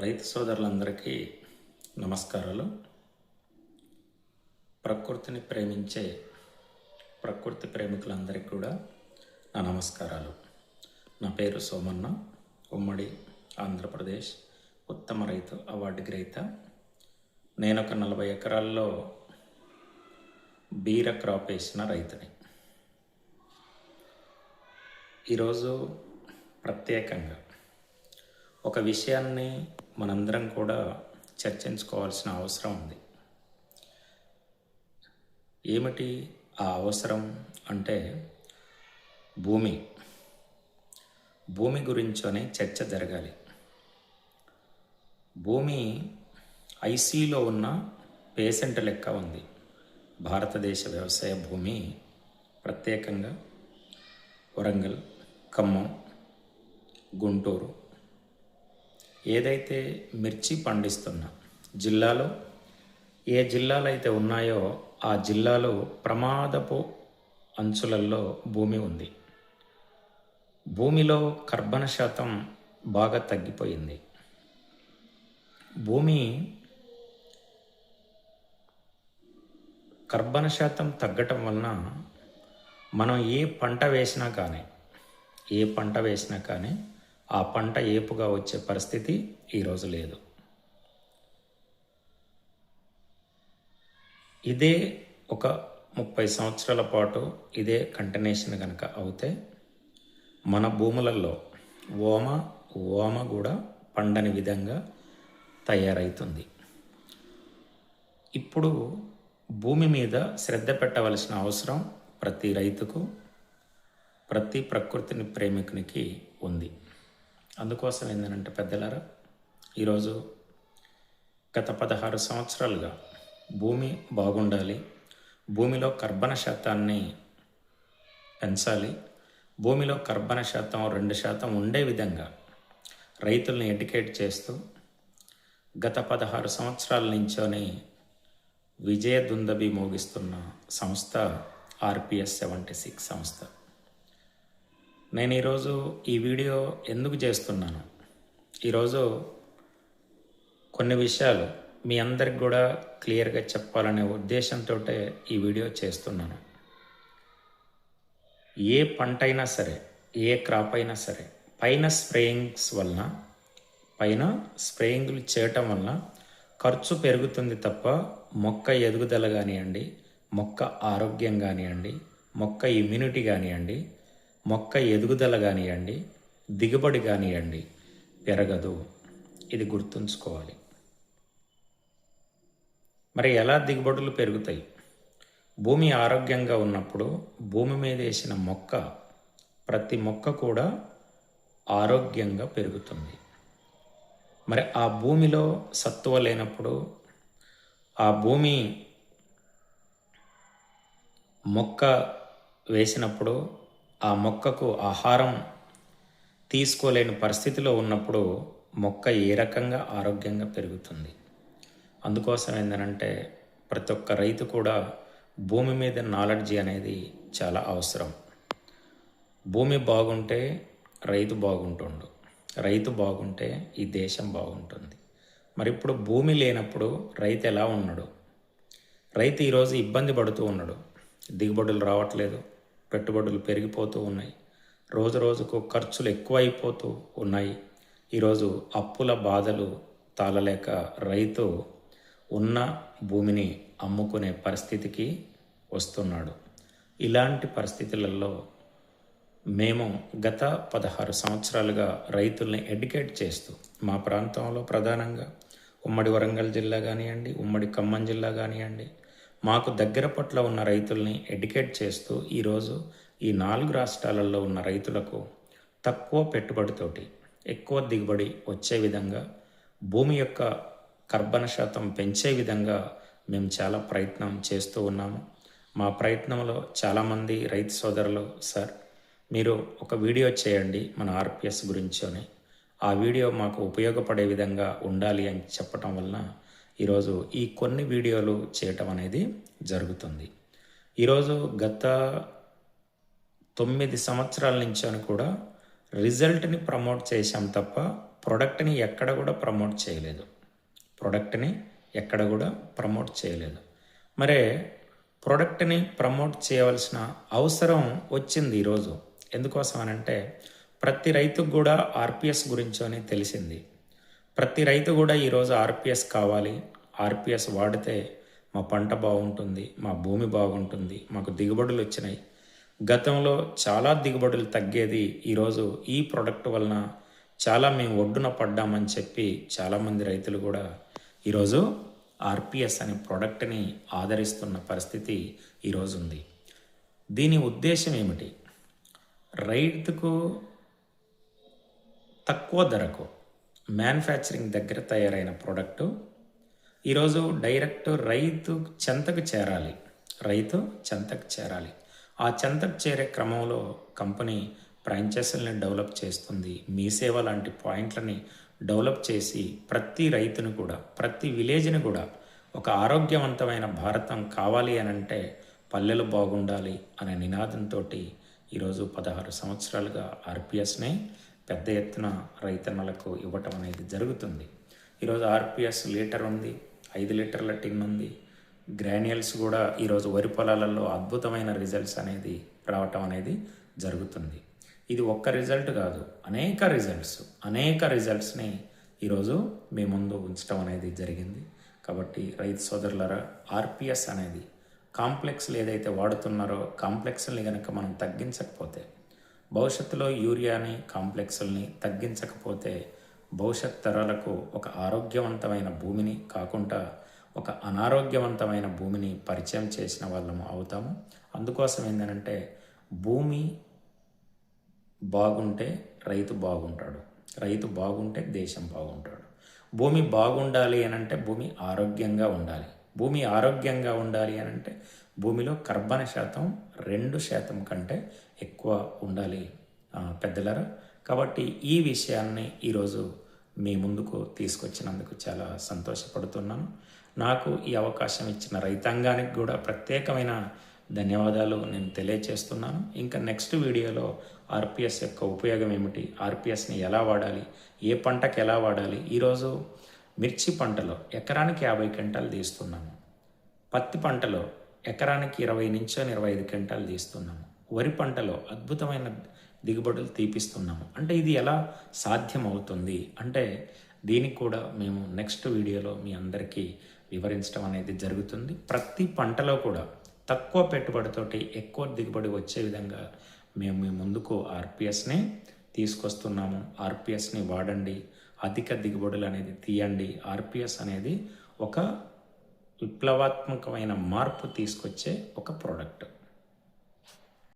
రైతు సోదరులందరికీ నమస్కారాలు. ప్రకృతిని ప్రేమించే ప్రకృతి ప్రేమికులందరికీ కూడా నా నమస్కారాలు. నా పేరు సోమన్న ఉమ్మడి ఆంధ్రప్రదేశ్ ఉత్తమ రైతు అవార్డు గ్రహీత. నేను ఒక నలభై ఎకరాల్లో బీర క్రాప్ వేసిన రైతుని. ఈరోజు ప్రత్యేకంగా ఒక విషయాన్ని మనందరం కూడా చర్చించుకోవాల్సిన అవసరం ఉంది. ఏమిటి ఆ అవసరం అంటే భూమి. భూమి గురించనే చర్చ జరగాలి. భూమి ఐసీలో ఉన్న పేషెంట్ లెక్క ఉంది. భారతదేశ వ్యవసాయ భూమి ప్రత్యేకంగా వరంగల్ ఖమ్మం గుంటూరు ఏదైతే మిర్చి పండిస్తున్న జిల్లాలో ఏ జిల్లాలు అయితే ఉన్నాయో ఆ జిల్లాలో ప్రమాదపు అంచులలో భూమి ఉంది. భూమిలో కర్బన శాతం బాగా తగ్గిపోయింది. భూమి కర్బన శాతం తగ్గటం వలన మనం ఏ పంట వేసినా కానీ ఏ పంట వేసినా కానీ ఆ పంట ఏపుగా వచ్చే పరిస్థితి ఈరోజు లేదు. ఇదే ఒక ముప్పై సంవత్సరాల పాటు ఇదే కంటిన్యూషన్ కనుక అవుతే మన భూములలో ఓమ ఓమ కూడా పండని విధంగా తయారవుతుంది ఇప్పుడు భూమి మీద శ్రద్ధ పెట్టవలసిన అవసరం ప్రతి రైతుకు ప్రతి ప్రకృతిని ప్రేమికునికి ఉంది. అందుకోసం ఏంటంటే పెద్దలారా ఈరోజు గత పదహారు సంవత్సరాలుగా భూమి బాగుండాలి భూమిలో కర్బన శాతాన్ని పెంచాలి భూమిలో కర్బన శాతం రెండు శాతం ఉండే విధంగా రైతుల్ని ఎడ్యుకేట్ చేస్తూ గత పదహారు సంవత్సరాల నుంచోనే విజయ దుందబి మోగిస్తున్న సంస్థ ఆర్పిఎస్ సెవెంటీ సిక్స్ సంస్థ. నేను ఈరోజు ఈ వీడియో ఎందుకు చేస్తున్నాను? ఈరోజు కొన్ని విషయాలు మీ అందరికి కూడా క్లియర్గా చెప్పాలనే ఉద్దేశంతో ఈ వీడియో చేస్తున్నాను. ఏ పంట అయినా సరే ఏ క్రాప్ అయినా సరే పైన స్ప్రేయింగ్స్ వలన పైన స్ప్రేయింగ్లు చేయటం వలన ఖర్చు పెరుగుతుంది తప్ప మొక్క ఎదుగుదల కానివ్వండి మొక్క ఆరోగ్యం కానివ్వండి మొక్క ఇమ్యూనిటీ కానివ్వండి మొక్క ఎదుగుదల కానివ్వండి దిగుబడి కానివ్వండి పెరగదు. ఇది గుర్తుంచుకోవాలి. మరి ఎలా దిగుబడులు పెరుగుతాయి? భూమి ఆరోగ్యంగా ఉన్నప్పుడు భూమి మీద వేసిన మొక్క ప్రతి మొక్క కూడా ఆరోగ్యంగా పెరుగుతుంది. మరి ఆ భూమిలో సత్తువ లేనప్పుడు ఆ భూమి మొక్క వేసినప్పుడు ఆ మొక్కకు ఆహారం తీసుకోలేని పరిస్థితిలో ఉన్నప్పుడు మొక్క ఏ రకంగా ఆరోగ్యంగా పెరుగుతుంది? అందుకోసం ఏంటంటే ప్రతి ఒక్క రైతు కూడా భూమి మీద నాలెడ్జీ అనేది చాలా అవసరం. భూమి బాగుంటే రైతు బాగుంటుండు. రైతు బాగుంటే ఈ దేశం బాగుంటుంది. మరి ఇప్పుడు భూమి లేనప్పుడు రైతు ఎలా ఉన్నాడు? రైతు ఈరోజు ఇబ్బంది పడుతూ ఉన్నాడు. దిగుబడులు రావట్లేదు. పెట్టుబడులు పెరిగిపోతూ ఉన్నాయి. రోజు రోజుకు ఖర్చులు ఎక్కువైపోతూ ఉన్నాయి. ఈరోజు అప్పుల బాధలు తాళలేక రైతు ఉన్న భూమిని అమ్ముకునే పరిస్థితికి వస్తున్నాడు. ఇలాంటి పరిస్థితులలో మేము గత పదహారు సంవత్సరాలుగా రైతుల్ని ఎడ్యుకేట్ చేస్తూ మా ప్రాంతంలో ప్రధానంగా ఉమ్మడి వరంగల్ జిల్లా కానివ్వండి ఉమ్మడి ఖమ్మం జిల్లా కానివ్వండి మాకు దగ్గర పట్ల ఉన్న రైతుల్ని ఎడ్యుకేట్ చేస్తూ ఈరోజు ఈ నాలుగు రాష్ట్రాలలో ఉన్న రైతులకు తక్కువ పెట్టుబడితోటి ఎక్కువ దిగుబడి వచ్చే విధంగా భూమి యొక్క కర్బన శాతం పెంచే విధంగా మేము చాలా ప్రయత్నం చేస్తూ ఉన్నాము. మా ప్రయత్నంలో చాలామంది రైతు సోదరులు సార్ మీరు ఒక వీడియో చేయండి మన ఆర్పిఎస్ గురించి ఆ వీడియో మాకు ఉపయోగపడే విధంగా ఉండాలి అని చెప్పటం వలన ఈరోజు ఈ కొన్ని వీడియోలు చేయటం అనేది జరుగుతుంది. ఈరోజు గత తొమ్మిది సంవత్సరాల నుంచి అని కూడా రిజల్ట్ని ప్రమోట్ చేశాం తప్ప ప్రొడక్ట్ని ఎక్కడ కూడా ప్రమోట్ చేయలేదు. ప్రొడక్ట్ని ఎక్కడ కూడా ప్రమోట్ చేయలేదు. మరే ప్రొడక్ట్ని ప్రమోట్ చేయవలసిన అవసరం వచ్చింది ఈరోజు. ఎందుకోసం అనంటే ప్రతి రైతుకు కూడా ఆర్పిఎస్ గురించి అని తెలిసింది. ప్రతి రైతు కూడా ఈరోజు ఆర్పిఎస్ కావాలి. ఆర్పిఎస్ వాడితే మా పంట బాగుంటుంది మా భూమి బాగుంటుంది మాకు దిగుబడులు వచ్చినాయి. గతంలో చాలా దిగుబడులు తగ్గేది ఈరోజు ఈ ప్రోడక్ట్ వలన చాలా మేము ఒడ్డున పడ్డామని చెప్పి చాలామంది రైతులు కూడా ఈరోజు ఆర్పిఎస్ అనే ప్రోడక్ట్ని ఆదరిస్తున్న పరిస్థితి ఈరోజు ఉంది. దీని ఉద్దేశం ఏమిటి? రైతుకు తక్కువ ధరకు మ్యానుఫ్యాక్చరింగ్ దగ్గర తయారైన ప్రోడక్టు. ఈరోజు డైరెక్ట్ రైతు చెంతకు చేరాలి. రైతు చెంతకు చేరాలి. ఆ చెంతకు చేరే క్రమంలో కంపెనీ ఫ్రాంచైజీలను డెవలప్ చేస్తుంది. మీ సేవ లాంటి పాయింట్లని డెవలప్ చేసి ప్రతి రైతును కూడా ప్రతి విలేజ్ని కూడా ఒక ఆరోగ్యవంతమైన భారతం కావాలి అని అంటే పల్లెలు బాగుండాలి అనే నినాదంతో ఈరోజు పదహారు సంవత్సరాలుగా ఆర్పిఎస్ని పెద్ద ఎత్తున రైతన్నలకు ఇవ్వటం అనేది జరుగుతుంది. ఈరోజు ఆర్పిఎస్ లీటర్ ఉంది ఐదు లీటర్ల టిన్ ఉంది. గ్రాన్యుల్స్ కూడా ఈరోజు వరి పొలాలలో అద్భుతమైన రిజల్ట్స్ అనేది రావటం అనేది జరుగుతుంది. ఇది ఒక్క రిజల్ట్ కాదు అనేక రిజల్ట్స్ అనేక రిజల్ట్స్ని ఈరోజు మీ ముందు ఉంచడం అనేది జరిగింది. కాబట్టి రైతు సోదరులరా ఆర్పిఎస్ అనేది కాంప్లెక్స్లు ఏదైతే వాడుతున్నారో కాంప్లెక్స్ని కనుక మనం తగ్గించకపోతే భవిష్యత్తులో యూరియాని కాంప్లెక్స్ని తగ్గించకపోతే భవిష్యత్ తరాలకు ఒక ఆరోగ్యవంతమైన భూమిని కాకుండా ఒక అనారోగ్యవంతమైన భూమిని పరిచయం చేసిన వాళ్ళము అవుతాము. అందుకోసం ఏంటంటే భూమి బాగుంటే రైతు బాగుంటాడు. రైతు బాగుంటే దేశం బాగుంటాడు. భూమి బాగుండాలి అని అంటే భూమి ఆరోగ్యంగా ఉండాలి. భూమి ఆరోగ్యంగా ఉండాలి అనంటే భూమిలో కర్బన శాతం రెండు శాతం కంటే ఎక్కువ ఉండాలి పెద్దలరా? కాబట్టి ఈ విషయాన్ని ఈరోజు మీ ముందుకు తీసుకొచ్చినందుకు చాలా సంతోషపడుతున్నాను. నాకు ఈ అవకాశం ఇచ్చిన రైతాంగానికి కూడా ప్రత్యేకమైన ధన్యవాదాలు నేను తెలియచేస్తున్నాను. ఇంకా నెక్స్ట్ వీడియోలో ఆర్పిఎస్ యొక్క ఉపయోగం ఏమిటి ఆర్పిఎస్ని ఎలా వాడాలి ఏ పంటకు ఎలా వాడాలి ఈరోజు మిర్చి పంటలో ఎకరానికి యాభై క్వింటాలు తీస్తున్నాము పత్తి పంటలో ఎకరానికి ఇరవై నుంచి ఇరవై ఐదు క్వింటాలు తీస్తున్నాము. వరి పంటలో అద్భుతమైన దిగుబడులు తీపిస్తున్నాము. అంటే ఇది ఎలా సాధ్యమవుతుంది? అంటే దీనికి కూడా మేము నెక్స్ట్ వీడియోలో మీ అందరికీ వివరించడం అనేది జరుగుతుంది. ప్రతి పంటలో కూడా తక్కువ పెట్టుబడితోటి ఎక్కువ దిగుబడి వచ్చే విధంగా మేము మీ ముందుకు ఆర్పిఎస్ని తీసుకొస్తున్నాము. ఆర్పిఎస్ని వాడండి. అధిక దిగుబడులు అనేది తీయండి. ఆర్పిఎస్ అనేది ఒక విప్లవాత్మకమైన మార్పు తీసుకొచ్చే ఒక ప్రోడక్ట్.